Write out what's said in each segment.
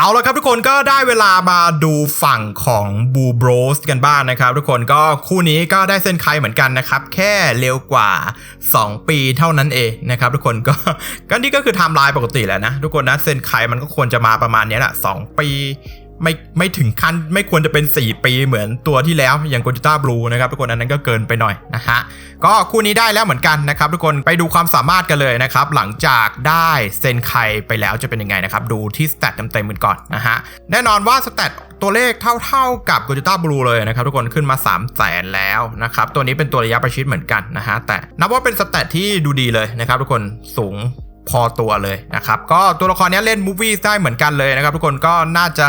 เอาละครับทุกคนก็ได้เวลามาดูฝั่งของบูโบรสกันบ้างนะครับ ทุกคนก็คู่นี้ก็ได้เส้นใครเหมือนกันนะครับ แค่เร็วกว่า 2 ปีเท่านั้นเองนะครับทุกคนก็ก็นี่ก็คือไทม์ไลน์ปกติแหละนะ ทุกคนนะเส้นใครมันก็ควรจะมาประมาณนี้แหละ2ปี ไม่ไม่ถึงขั้นไม่ควรจะเป็น 4 ปีเหมือนตัวที่แล้วอย่างโกจิต้าบลูนะครับทุกคนอันนั้นก็เกินไปหน่อยนะฮะก็คู่นี้ได้แล้วเหมือนกันนะครับทุกคนไปดูความสามารถกันเลยนะครับหลังจากได้เซนไคไปแล้วจะเป็นยังไงนะครับดูที่สเตตเต็มๆกันก่อนนะฮะแน่นอนว่าสเตตตัวเลขเท่าๆกับโกจิต้าบลูเลยนะครับทุกคนขึ้นมา 3 0 0แสนแล้วนะครับตัวนี้เป็นตัวระยะประชิดเหมือนกันนะฮะแต่นับว่าเป็นสเตตที่ดูดีเลยนะครับทุกคนสูง พอตัวเลยนะครับก็ตัวละครนี้เล่นมูฟวี่ได้เหมือนกันเลยนะครับทุกคนก็น่าจะ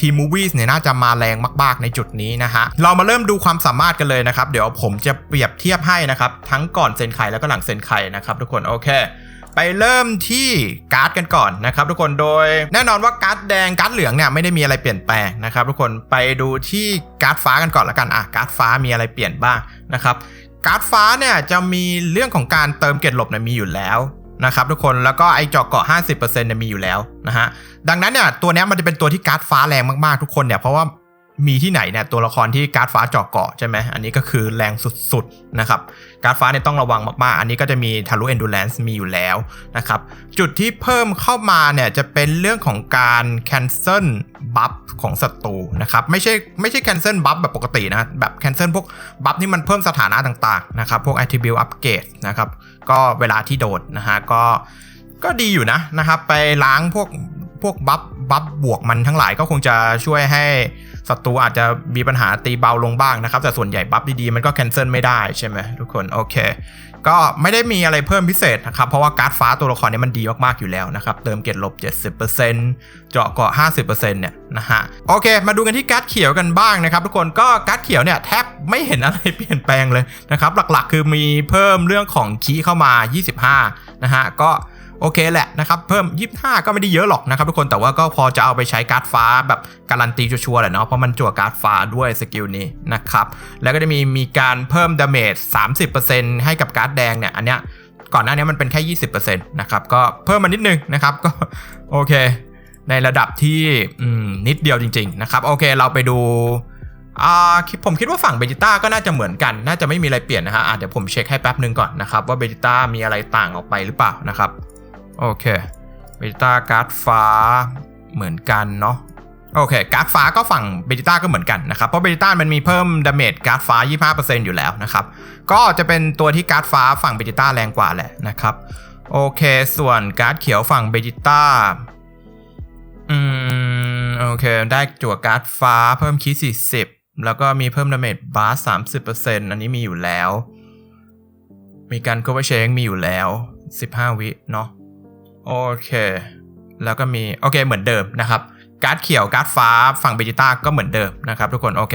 ทีมมูฟวี่เนี่ยน่าจะมาแรงมาก ๆ ในจุดนี้นะฮะเรามาเริ่มดูความสามารถกันเลยนะครับ เดี๋ยวผมจะเปรียบเทียบให้นะครับทั้งก่อนเซนไคแล้วก็หลังเซนไคนะครับทุกคนโอเคไปเริ่มที่การ์ดกันก่อนนะครับทุกคนโดยแน่นอนว่าการ์ดแดงการ์ดเหลืองเนี่ยไม่ได้มีอะไรเปลี่ยนแปลงนะครับทุกคนไปดูที่การ์ดฟ้ากันก่อนละกันอะการ์ดฟ้ามีอะไรเปลี่ยนบ้างนะครับการ์ดฟ้าเนี่ยจะมีเรื่องของการเติมเกล็ดหลบเนี่ยมีอยู่แล้ว นะครับทุกคนแล้วก็ไอเจาะเกาะ 50%เนี่ยมีอยู่แล้วนะฮะดังนั้นเนี่ยตัวนี้มันจะเป็นตัวที่การ์ดฟ้าแรงมากๆทุกคนเนี่ยเพราะว่ามีที่ไหนเนี่ยตัวละครที่การ์ดฟ้าเจาะเกาะใช่ไหมอันนี้ก็คือแรงสุดๆนะครับการ์ดฟ้าเนี่ยต้องระวังมากๆ อันนี้ก็จะมีทะลุ endurance มีอยู่แล้วนะครับจุดที่เพิ่มเข้ามาเนี่ยจะเป็นเรื่องของการ cancel buff ของศัตรูนะครับไม่ใช่ไม่ใช่ cancel buff แบบปกตินะแบบ cancel พวก buff ที่มันเพิ่มสถานะต่างๆนะครับพวก attribute upgrade นะครับ ก็เวลาที่โดดนะฮะก็ก็ดีอยู่นะนะครับไปล้างพวกพวกบัฟบัฟบวกมันทั้งหลายก็คงจะช่วยให้ศัตรูอาจจะมีปัญหาตีเบาลงบ้างนะครับ แต่ส่วนใหญ่บัฟดีๆ มันก็แคนเซิลไม่ได้ใช่ไหมทุกคน โอเค ก็ไม่ได้มีอะไรเพิ่มพิเศษนะครับ เพราะว่าการ์ดฟ้าตัวละครนี้มันดีมาก ๆ อยู่แล้วนะครับ เติมเกตลบ 70%เจาะเกาะ 50%เนี่ยนะฮะ โอเค มาดูกันที่การ์ดเขียวกันบ้างนะครับทุกคนก็การ์ดเขียวเนี่ยแทบไม่เห็นอะไรเปลี่ยนแปลงเลยนะครับ หลักๆ คือมีเพิ่มเรื่องของคีเข้ามา 25 นะฮะก็ โอเคแหละนะครับเพิ่ม 25 ก็ไม่ได้เยอะหรอกนะครับทุกคนแต่ว่าก็พอจะเอาไปใช้การ์ดฟ้าแบบการันตีชัวร์แหละเนาะเพราะมันจั่วการ์ดฟ้าด้วยสกิลนี้นะครับแล้วก็จะมีมีการเพิ่มดาเมจ30%ให้กับการ์ดแดงเนี่ยอันเนี้ยก่อนหน้านี้มันเป็นแค่ 20%นะครับก็เพิ่มมานิดนึงนะครับก็โอเค ในระดับที่นิดเดียวจริง ๆ นะครับโอเคเราไปดูอ่าผมคิดว่าฝั่งเบจิต้าก็น่าจะเหมือนกัน น่าจะไม่มีอะไรเปลี่ยนนะฮะเดี๋ยวผมเช็คให้แป๊บนึงก่อนนะครับว่าเบจิต้ามีอะไรต่างออกไปหรือเปล่านะครับ โอเคเบจิต้าการ์ดฟ้าเหมือนกันเนาะโอเคการ์ดฟ้าก็ฝั่งเบจิต้าก็เหมือนกันนะครับ เพราะเบจิต้ามันมีเพิ่มดาเมจการ์ดฟ้า 25%อยู่แล้วนะครับ ก็จะเป็นตัวที่การ์ดฟ้าฝั่งเบจิต้าแรงกว่าแหละนะครับ โอเค ส่วนการ์ดเขียวฝั่งเบจิต้าอืมโอเค ได้จั่วการ์ดฟ้าเพิ่มคี40 แล้วก็มีเพิ่มดาเมจบาร์ส30%อันนี้มีอยู่แล้ว มีการ cover change มีอยู่แล้ว 15 วิเนาะ โอเค แล้วก็มีโอเคเหมือนเดิมนะครับการ์ดเขียวการ์ดฟ้าฝั่งเบจิต้าก็เหมือนเดิมนะครับทุกคนโอเค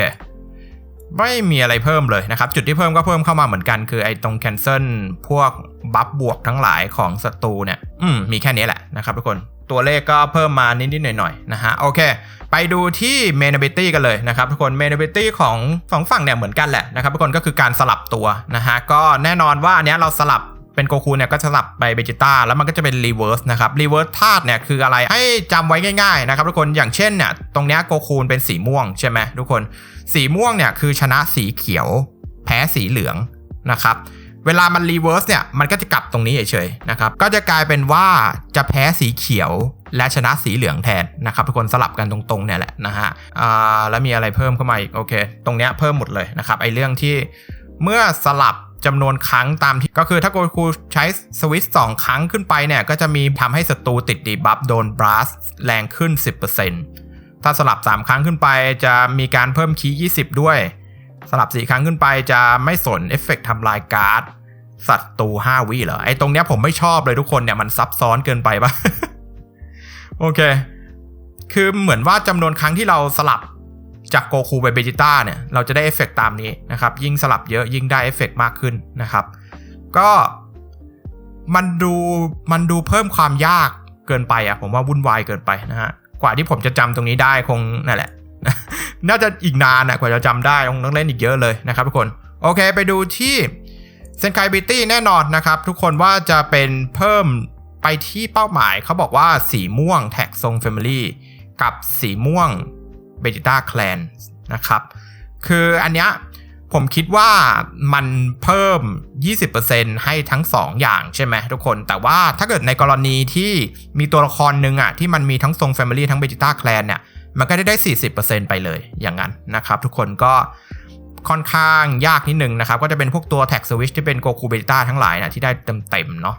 ไม่มีอะไรเพิ่มเลยนะครับ จุดที่เพิ่มก็เพิ่มเข้ามาเหมือนกันคือไอ้ตรงแคนเซิลพวกบัฟบวกทั้งหลายของศัตรูเนี่ยอืมมีแค่นี้แหละนะครับทุกคนตัวเลขก็เพิ่มมานิดๆหน่อยๆนะฮะโอเค ไปดูที่เมนเบตี้กันเลยนะครับทุกคนเมนเบตี้ของสองฝั่งเนี่ยเหมือนกันแหละนะครับทุกคนก็คือการสลับตัวนะฮะก็แน่นอนว่าอันนี้เราสลับ เป็นโกคูเนี่ยก็สลับไปเบจิต้าแล้วมันก็จะเป็นรีเวิร์สนะครับรีเวิร์สธาตุเนี่ยคืออะไรให้จำไว้ง่ายๆนะครับทุกคนอย่างเช่นเนี่ยตรงเนี้ยโกคูเป็นสีม่วงใช่ไหมทุกคนสีม่วงเนี่ยคือชนะสีเขียว แพ้สีเหลืองนะครับเวลามันรีเวิร์สเนี่ยมันก็จะกลับตรงนี้เฉยๆนะครับก็จะกลายเป็นว่าจะแพ้สีเขียวและชนะสีเหลืองแทนนะครับทุกคนสลับกันตรงๆเนี่ยแหละนะฮะอ่าแล้วมีอะไรเพิ่มเข้ามาอีกโอเค ตรงเนี้ยเพิ่มหมดเลยนะครับไอเรื่องที่เมื่อสลับ จำนวนครั้งตามที่ก็คือถ้าโกคูใช้สวิตสองครั้งขึ้นไปเนี่ย ก็จะมีทำให้ศัตรูติดดีบัฟโดนบลัสแรงขึ้น 10%ถ้าสลับ 3 ครั้งขึ้นไปจะมีการเพิ่มคีย์20 ด้วย สลับ 4 ครั้งขึ้นไปจะไม่สนเอฟเฟกทำลายการ์ดศัตรู5วิเหรอไอ้ตรงเนี้ยผมไม่ชอบเลยทุกคนเนี่ยมันซับซ้อนเกินไปปะโอเค คือเหมือนว่าจำนวนครั้งที่เราสลับ จากโกคูไปเบจิต้าเนี่ยเราจะได้เอฟเฟกตามนี้นะครับ ยิ่งสลับเยอะยิ่งได้เอฟเฟกมากขึ้นนะครับ ก็มันดูมันดูเพิ่มความยากเกินไปอะ่ะผมว่าวุ่นวายเกินไปนะฮะกว่าที่ผมจะจำตรงนี้ได้คงนั่นแหละ น่าจะอีกนานอะกว่าจะจำได้ต้องเล่นอีกเยอะเลยนะครับทุกคน โอเคไปดูที่เซนไคบิตี้แน่นอนนะครับ ทุกคนว่าจะเป็นเพิ่มไปที่เป้าหมายเขาบอกว่าสีม่วงแท็กทรง Family กับสีม่วง เบจิต้าแคลนนะครับ คืออันเนี้ยผมคิดว่ามันเพิ่ม 20%ให้ทั้ง 2 อย่างใช่ไหมทุกคน แต่ว่าถ้าเกิดในกรณีที่มีตัวละครหนึ่งอะที่มันมีทั้งทรง Family ทั้งเบจิต้าแคลนเนี่ย มันก็ได้ได้ 40%ไปเลยอย่างนั้นนะครับ ทุกคนก็ค่อนข้างยากนิดนึงนะครับ ก็จะเป็นพวกตัวแท็กสวิชที่เป็นโกคูเบจิต้าทั้งหลายนะที่ได้เต็มๆเนาะ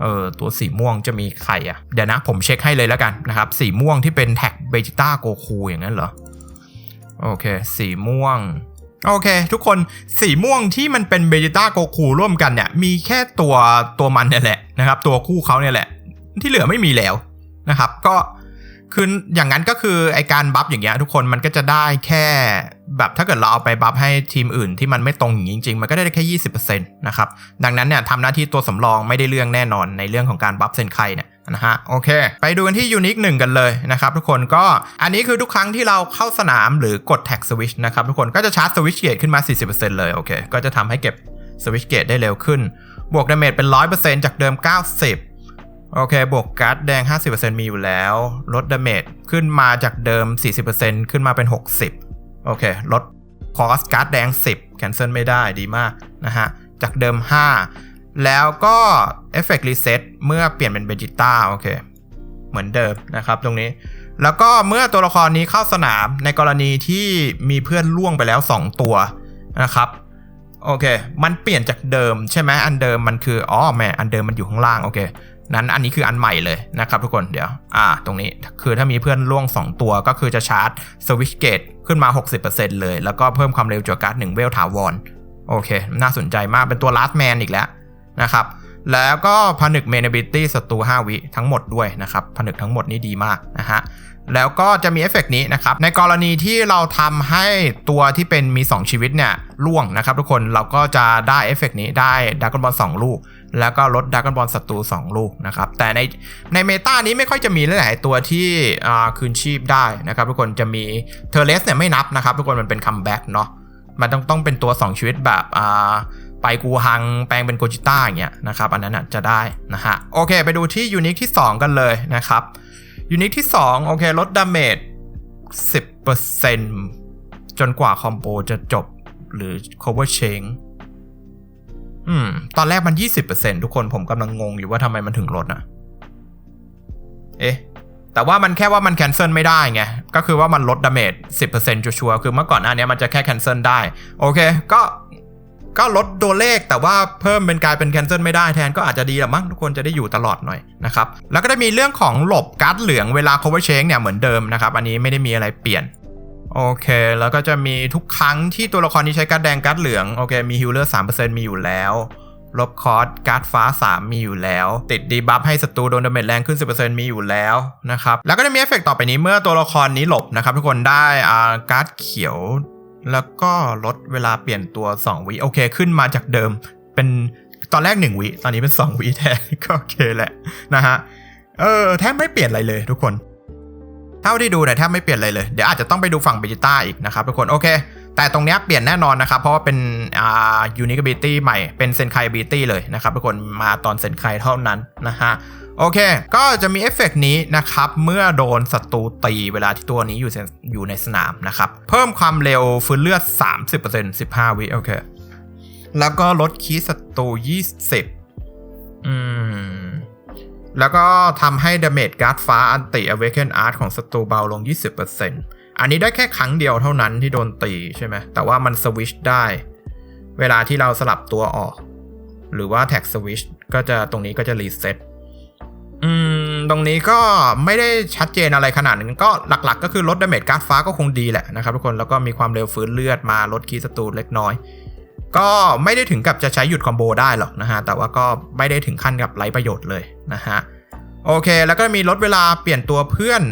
เออตัวสีม่วงจะมีใครอะเดี๋ยวนะผมเช็คให้เลยแล้วกันนะครับ สีม่วงที่เป็นแท็กเบจิต้าโกคูอย่างนั้นเหรอ โอเค สีม่วง โอเค ทุกคนสีม่วงที่มันเป็นเบจิต้าโกคูร่วมกันเนี่ย มีแค่ตัวตัวมันเนี่ยแหละนะครับ ตัวคู่เขาเนี่ยแหละ ที่เหลือไม่มีแล้วนะครับ ก็คืออย่างนั้นก็คือไอการบัฟอย่างเงี้ยทุกคนมันก็จะได้แค่ แบบถ้าเกิดเราเอาไปบัฟให้ทีมอื่นที่มันไม่ตรงอย่างนี้จริง ๆ มันก็ได้แค่ยี่สิบเปอร์เซ็นต์นะครับ ดังนั้นเนี่ยทำหน้าที่ตัวสำรองไม่ได้เรื่องแน่นอนในเรื่องของการบัฟเซนไคเนี่ยนะฮะโอเค ไปดูกันที่ยูนิคหนึ่งกันเลยนะครับทุกคนก็อันนี้คือทุกครั้งที่เราเข้าสนามหรือกดแท็กสวิชนะครับทุกคนก็จะชาร์จสวิชเกตขึ้นมา 40%เลยโอเค ก็จะทำให้เก็บสวิชเกตได้เร็วขึ้น บวกดาเมจเป็น 100%จากเดิม 90 โอเค บวกการ์ดแดง 50%มีอยู่แล้ว ลดดาเมจขึ้นมาจากเดิม 40%ขึ้นมาเป็น 60 โอเค ลดคอสการ์ดแดง 10 แคนเซิลไม่ได้ดีมากนะฮะ จากเดิม 5 แล้วก็เอฟเฟกต์รีเซ็ตเมื่อเปลี่ยนเป็นเบจิต้าโอเค เหมือนเดิมนะครับตรงนี้ แล้วก็เมื่อตัวละครนี้เข้าสนามในกรณีที่มีเพื่อนล่วงไปแล้ว 2 ตัวนะครับโอเค มันเปลี่ยนจากเดิมใช่ไหมอันเดิมมันคือ อ๋อแม่อันเดิมมันอยู่ข้างล่าง โอเค นั้นอันนี้คืออันใหม่เลยนะครับทุกคนเดี๋ยว อ่า ตรงนี้คือถ้ามีเพื่อนล่วง 2 ตัวก็คือจะชาร์จสวิชเกตขึ้นมา 60%เลย แล้วก็เพิ่มความเร็วจั่วการ์ด1เวลถาวรโอเค น่าสนใจมากเป็นตัว last man อีกแล้วนะครับ แล้วก็ผนึก m a n a b i l i t y ศัตรู5 วิทั้งหมดด้วยนะครับผนึกทั้งหมดนี่ดีมากนะฮะแล้วก็จะมีเอฟเฟกนี้นะครับ ในกรณีที่เราทำให้ตัวที่เป็นมี 2 ชีวิตเนี่ยล่วงนะครับทุกคนเราก็จะได้เอฟเฟกนี้ได้ดักกอนบอล2ลูก แล้วก็ลดดักอนบอลศัตรู2 ลูกนะครับ แต่ในในเมตานี้ไม่ค่อยจะมีหลายตัวที่อาคืนชีพได้นะครับ ทุกคนจะมีเทเลสเนี่ยไม่นับนะครับ ทุกคนมันเป็นคัมแบ็กเนาะมันต้องต้องเป็นตัว 2 ชีวิตแบบอาไปกูฮังแปลงเป็นโกจิต้าอย่างเงี้ยนะครับ อันนั้นจะได้นะฮะโอเค ไปดูที่ยูนิคที่ 2 กันเลยนะครับยูนิคที่ 2 โอเค ลดดาเมจ10%จนกว่าคอมโบจะจบหรือ cover change อืม ตอนแรกมัน 20%ทุกคนผมกำลังงงอยู่ว่าทำไมมันถึงลดนะเอ๊ะ แต่ว่ามันแค่ว่ามันแคนเซิลไม่ได้ไง ก็คือว่ามันลดดาเมจ10%ชัวร์ๆคือเมื่อก่อนหน้านี้มันจะแค่แคนเซิลได้ โอเค ก็ก็ลดตัวเลขแต่ว่าเพิ่มเป็นกลายเป็นแคนเซิลไม่ได้แทนก็อาจจะดีละมั้งทุกคนจะได้อยู่ตลอดหน่อยนะครับ แล้วก็ได้มีเรื่องของหลบการ์ดเหลืองเวลา cover change เนี่ยเหมือนเดิมนะครับ อันนี้ไม่ได้มีอะไรเปลี่ยน โอเค แล้วก็จะมีทุกครั้งที่ตัวละครนี้ใช้การ์ดแดงการ์ดเหลือง โอเค มีฮิลเลอร์3%มีอยู่แล้ว ลบคอร์สการ์ดฟ้า 3 มีอยู่แล้ว ติดดีบัฟให้ศัตรูโดนดาเมจแรงขึ้น 10%มีอยู่แล้วนะครับ แล้วก็จะมีเอฟเฟกต์ต่อไปนี้เมื่อตัวละครนี้หลบนะครับ ทุกคนได้อ่าการ์ดเขียว แล้วก็ลดเวลาเปลี่ยนตัว 2 วิโอเค ขึ้นมาจากเดิม เป็นตอนแรก 1 วิ ตอนนี้เป็น 2 วิแทนก็โอเคแหละนะฮะ เออแทบไม่เปลี่ยนอะไรเลยทุกคน เท่าที่ดูเนี่ยแทบไม่เปลี่ยนอะไรเลย เดี๋ยวอาจจะต้องไปดูฝั่งเบจิต้าอีกนะครับทุกคนโอเค แต่ตรงนี้เปลี่ยนแน่นอนนะครับ เพราะว่าเป็นอ่ายูนิคบิตี้ใหม่เป็นเซนไคบิตี้เลยนะครับทุกคนมาตอนเซนไคเท่านั้นนะฮะโอเค ก็จะมีเอฟเฟกต์นี้นะครับ เมื่อโดนศัตรูตีเวลาที่ตัวนี้อยู่อยู่ในสนามนะครับ เพิ่มความเร็วฟื้นเลือด 30% 15 วิโอเค แล้วก็ลดคีย์ศัตรู20 อืม แล้วก็ทำให้ดาเมจการ์ดฟ้าอันติ Awaken Art ของศัตรูเบาลง 20%อันนี้ได้แค่ครั้งเดียวเท่านั้นที่โดนตีใช่ไหมแต่ว่ามันสวิชได้ เวลาที่เราสลับตัวออก หรือว่าแท็กสวิชก็จะตรงนี้ก็จะรีเซ็ตอืม ตรงนี้ก็ไม่ได้ชัดเจนอะไรขนาดนั้นก็หลักๆ ก็คือลดดาเมจการ์ดฟ้าก็คงดีแหละนะครับทุกคนแล้วก็มีความเร็วฟื้นเลือดมาลดคีย์ศัตรูเล็กน้อย ก็ไม่ได้ถึงกับจะใช้หยุดคอมโบได้หรอกนะฮะ แต่ว่าก็ไม่ได้ถึงขั้นกับไร้ประโยชน์เลยนะฮะ โอเค แล้วก็มีลดเวลาเปลี่ยนตัวเพื่อน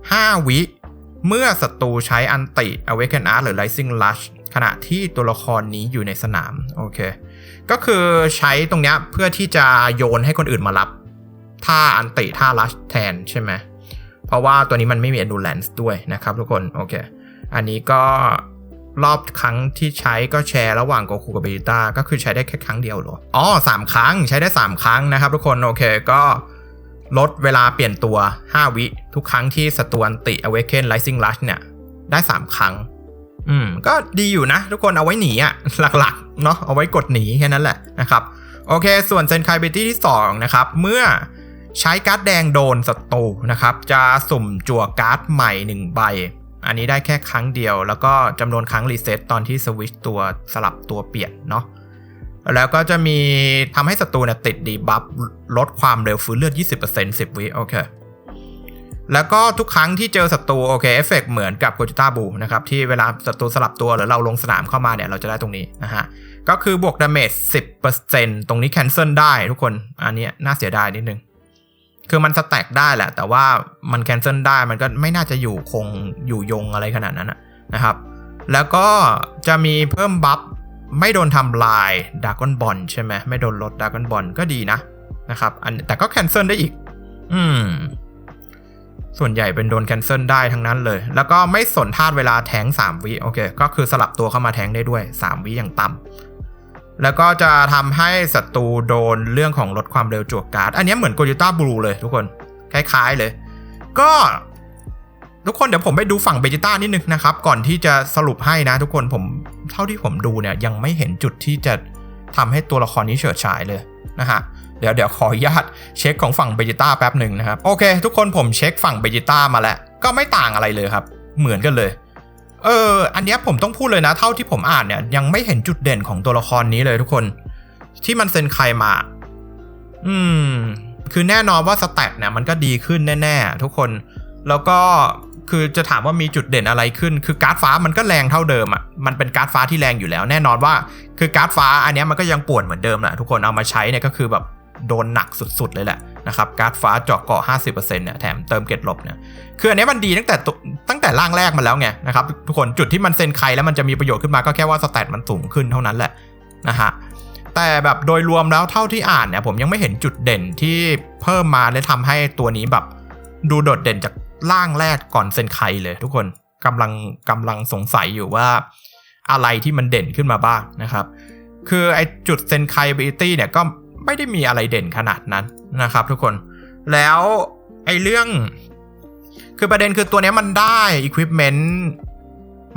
5 วิ เมื่อศัตรูใช้อันติ Awaken Art หรือ Rising Rush ขณะที่ตัวละครนี้อยู่ในสนาม โอเค ก็คือใช้ตรงนี้เพื่อที่จะโยนให้คนอื่นมารับท่าอันติท่า Rush แทนใช่ไหมเพราะว่าตัวนี้มันไม่มี Endurance ด้วยนะครับทุกคน โอเค อันนี้ก็ รอบครั้งที่ใช้ก็แชร์ระหว่างโกคูกับเบจิต้าก็คือใช้ได้แค่ครั้งเดียวหรอ อ๋อสามครั้งใช้ได้ 3 ครั้งนะครับทุกคนโอเคก็ลดเวลาเปลี่ยนตัว 5 วิ ทุกครั้งที่ศัตรูอันติ Awaken Rising Rush เนี่ย ได้ 3 ครั้ง อืม ก็ดีอยู่นะ ทุกคนเอาไว้หนีอะหลักๆ เนาะเอาไว้กดหนีแค่นั้นแหละนะครับ โอเค ส่วนเซนไคเบตี้ที่ 2 นะครับ เมื่อใช้การ์ดแดงโดนศัตรูนะครับ จะสุ่มจั่วการ์ดใหม่ 1 ใบ อันนี้ได้แค่ครั้งเดียว แล้วก็จำนวนครั้งรีเซ็ตตอนที่สวิชตัวสลับตัวเปลี่ยนเนาะแล้วก็จะมีทำให้ศัตรูเนี่ยติดดีบัฟลดความเร็วฟื้นเลือด 20% 10 วิโอเคแล้วก็ทุกครั้งที่เจอศัตรูโอเคเอฟเฟกเหมือนกับโกจิต้าบูนะครับที่เวลาศัตรูสลับตัวหรือเราลงสนามเข้ามาเนี่ยเราจะได้ตรงนี้นะฮะก็คือบวกดาเมจ10%ตรงนี้แคนเซิลได้ทุกคนอันนี้น่าเสียดายนิดนึง คือมันสแต็กได้แหละ แต่ว่ามันแคนเซิลได้มันก็ไม่น่าจะอยู่คงอยู่ยงอะไรขนาดนั้นนะครับ แล้วก็จะมีเพิ่มบัฟไม่โดนทำลายดากอนบอลใช่ไหมไม่โดนลดดากอนบอลก็ดีนะนะครับอันแต่ก็แคนเซิลได้อีก อืม ส่วนใหญ่เป็นโดนแคนเซิลได้ทั้งนั้นเลย แล้วก็ไม่สนท่าตุเวลาแทง3วิโอเค ก็คือสลับตัวเข้ามาแทงได้ด้วย 3วิอย่างต่ำ แล้วก็จะทำให้ศัตรูโดนเรื่องของลดความเร็วจวกการ์ด อันนี้เหมือนโกจิต้าบลูเลยทุกคน คล้ายๆเลย ก็ ทุกคนเดี๋ยวผมไปดูฝั่งเบจิต้านิดนึงนะครับ ก่อนที่จะสรุปให้นะทุกคนผมเท่าที่ผมดูเนี่ยยังไม่เห็นจุดที่จะทำให้ตัวละครนี้เฉิดฉายเลยนะฮะเดี๋ยวเดี๋ยวขออนุญาตเช็คของฝั่งเบจิต้าแป๊บหนึ่งนะครับ โอเค ทุกคนผมเช็คฝั่งเบจิต้ามาแล้ว ก็ไม่ต่างอะไรเลยครับ เหมือนกันเลย เออ อันเนี้ยผมต้องพูดเลยนะ เท่าที่ผมอ่านเนี่ยยังไม่เห็นจุดเด่นของตัวละครนี้เลยทุกคน ที่มันเซ็นใครมา อืม คือแน่นอนว่าสแตทเนี่ยมันก็ดีขึ้นแน่ๆ ทุกคน แล้วก็คือจะถามว่ามีจุดเด่นอะไรขึ้น คือการ์ดฟ้ามันก็แรงเท่าเดิมอะ่ะ มันเป็นการ์ดฟ้าที่แรงอยู่แล้ว แน่นอนว่า คือการ์ดฟ้าอันนี้มันก็ยังปวดเหมือนเดิมแหละทุกคนเอามาใช้เนี่ยก็คือแบบ โดนหนักสุดๆเลยแหละนะครับการ์ดฟ้าเจาะเกาะ 50%เนี่ยแถมเติมเกตลบเนี่ยคืออันนี้มันดีตั้งแต่ตั้งแต่ร่างแรกมาแล้วไงนะครับทุกคนจุดที่มันเซ็นใครแล้วมันจะมีประโยชน์ขึ้นมาก็แค่ว่าสแตทมันสูงขึ้นเท่านั้นแหละนะฮะแต่แบบโดยรวมแล้วเท่าที่อ่านเนี่ยผมยังไม่เห็นจุดเด่นที่เพิ่มมาและทำให้ตัวนี้แบบดูโดดเด่นจากร่างแรกก่อนเซนไคเลยทุกคนกำลังกำลังสงสัยอยู่ว่าอะไรที่มันเด่นขึ้นมาบ้างนะครับ คือไอจุดเซนไคบิลิตี้เนี่ยก็ ไม่ได้มีอะไรเด่นขนาดนั้นนะครับ ทุกคน แล้วไอ้เรื่อง คือประเด็นคือตัวนี้มันได้อุปกรณ์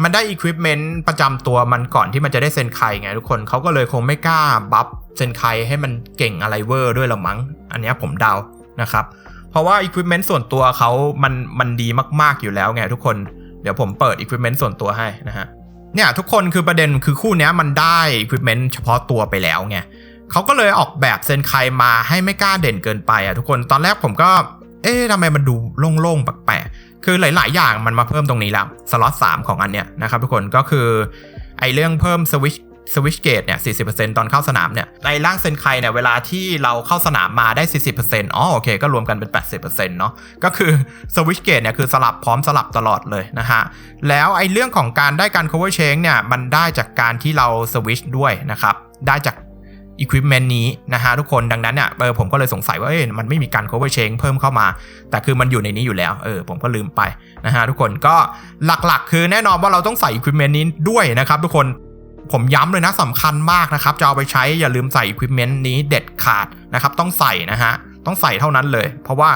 มันได้อุปกรณ์ประจำตัวมันก่อนที่มันจะได้เซนไคไงทุกคนเขาก็เลยคงไม่กล้าบัฟเซนไคให้มันเก่งอะไรเวอร์ด้วยหรอมั้ง อันนี้ผมเดานะครับ เพราะว่าอุปกรณ์ส่วนตัวเขามันมันดีมากๆอยู่แล้วไงทุกคน เดี๋ยวผมเปิดอุปกรณ์ส่วนตัวให้นะฮะเนี่ยทุกคนคือประเด็นคือคู่นี้มันได้อุปกรณ์เฉพาะตัวไปแล้วไง เขาก็เลยออกแบบเซนไคมาให้ไม่กล้าเด่นเกินไปอะทุกคนตอนแรกผมก็ เอ๊ะทำไมมันดูโล่งๆแปลกๆคือหลาย ๆ อย่างมันมาเพิ่มตรงนี้แล้วสล็อต3ของอันเนี้ยนะครับทุกคนก็คือไอเรื่องเพิ่มสวิชสวิชเกตเนี่ย 40%ตอนเข้าสนามเนี่ย ในร่างเซนไคเนี่ย เวลาที่เราเข้าสนามมาได้ 40%อ๋อ โอเค ก็รวมกันเป็น 80%เนาะ ก็คือสวิชเกตเนี่ย คือสลับพร้อมสลับตลอดเลยนะฮะ แล้วไอเรื่องของการได้การ cover change เนี่ย มันได้จากการที่เราสวิชด้วยนะครับ ได้จาก equipment นี้นะฮะทุกคนดังนั้นเนี่ยเออผมก็เลยสงสัยว่าเอ้ยมันไม่มีการ cover change เพิ่มเข้ามา แต่คือมันอยู่ในนี้อยู่แล้วเออผมก็ลืมไปนะฮะทุกคนก็หลักๆ คือแน่นอนว่าเราต้องใส่ equipment นี้ด้วยนะครับทุกคนผมย้ำเลยนะสำคัญมากนะครับจะเอาไปใช้อย่าลืมใส่ equipment นี้เด็ดขาดนะครับต้องใส่นะฮะต้องใส่เท่านั้นเลย เพราะว่า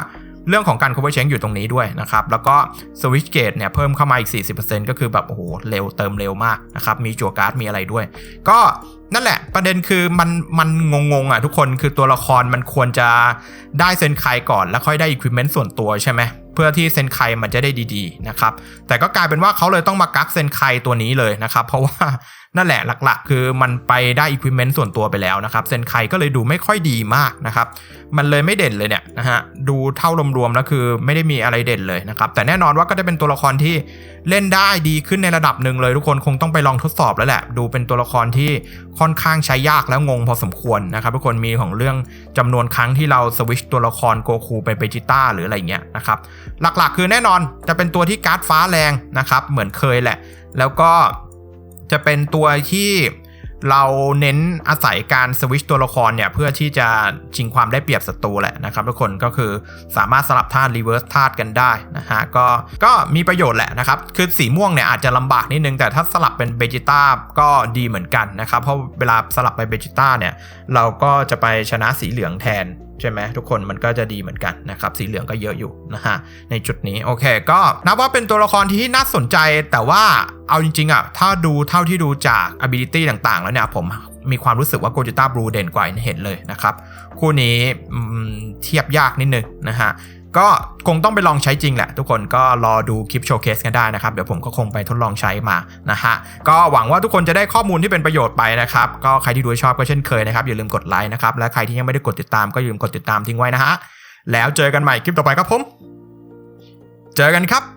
เรื่องของการ cover change อยู่ตรงนี้ด้วยนะครับ แล้วก็ switch gate เนี่ยเพิ่มเข้ามาอีก 40%ก็คือแบบ โอ้โห เร็วเติมเร็วมากนะครับ มีจั่วการ์ดมีอะไรด้วย ก็ นั่นแหละ ประเด็นคือมันมันงงๆอะทุกคนคือตัวละครมันควรจะได้เซนไคก่อนแล้วค่อยได้อุปกรณ์ส่วนตัวใช่ไหม เพื่อที่เซนไคมันจะได้ดีๆนะครับแต่ก็กลายเป็นว่าเขาเลยต้องมากักเซนไคตัวนี้เลยนะครับเพราะว่านั่นแหละหลักๆ คือมันไปได้อุปกรณ์ส่วนตัวไปแล้วนะครับเซนไคก็เลยดูไม่ค่อยดีมากนะครับมันเลยไม่เด่นเลยเนี่ยนะฮะดูเท่ารวมๆแล้วคือไม่ได้มีอะไรเด่นเลยนะครับแต่แน่นอนว่าก็ได้เป็นตัวละครที่เล่นได้ดีขึ้นในระดับหนึ่งเลยทุกคนคงต้องไปลองทดสอบแล้วแหละ ดูเป็นตัวละครที่ค่อนข้างใช้ยากแล้วงงพอสมควรนะครับทุกคนมีของเรื่องจำนวนครั้งที่เราสวิชตัวละครโกคูไปเบจิต้าหรืออะไรเงี้ยนะครับหลักๆ คือแน่นอนจะเป็นตัวที่การ์ดฟ้าแรงนะครับ เหมือนเคยแหละ แล้วก็จะเป็นตัวที่เราเน้นอาศัยการสวิชตัวละครเนี่ย เพื่อที่จะชิงความได้เปรียบศัตรูแหละนะครับ ทุกคนก็คือสามารถสลับธาตุรีเวิร์สธาตุกันได้นะฮะก็ก็มีประโยชน์แหละนะครับ คือสีม่วงเนี่ยอาจจะลำบากนิดนึง แต่ถ้าสลับเป็นเบจิต้าก็ดีเหมือนกันนะครับ เพราะเวลาสลับไปเบจิต้าเนี่ย เราก็จะไปชนะสีเหลืองแทน ใช่ไหมทุกคนมันก็จะดีเหมือนกันนะครับสีเหลืองก็เยอะอยู่นะฮะในจุดนี้โอเค ก็นับว่าเป็นตัวละครที่น่าสนใจแต่ว่าเอาจริงๆอะถ้าดูเท่าที่ดูจาก ability ต่างๆ แล้วเนี่ยผมมีความรู้สึกว่าโกจิต้าบลูเด่นกว่าเห็นเลยนะครับ คู่นี้เทียบยากนิดนึงนะฮะ ก็คงต้องไปลองใช้จริงแหละ ทุกคนก็รอดูคลิปโชว์เคสกันได้นะครับ เดี๋ยวผมก็คงไปทดลองใช้มานะฮะ ก็หวังว่าทุกคนจะได้ข้อมูลที่เป็นประโยชน์ไปนะครับ ก็ใครที่ดูชอบก็เช่นเคยนะครับ อย่าลืมกดไลค์นะครับ และใครที่ยังไม่ได้กดติดตามก็อย่าลืมกดติดตามทิ้งไว้นะฮะ แล้วเจอกันใหม่คลิปต่อไปครับผม เจอกันครับ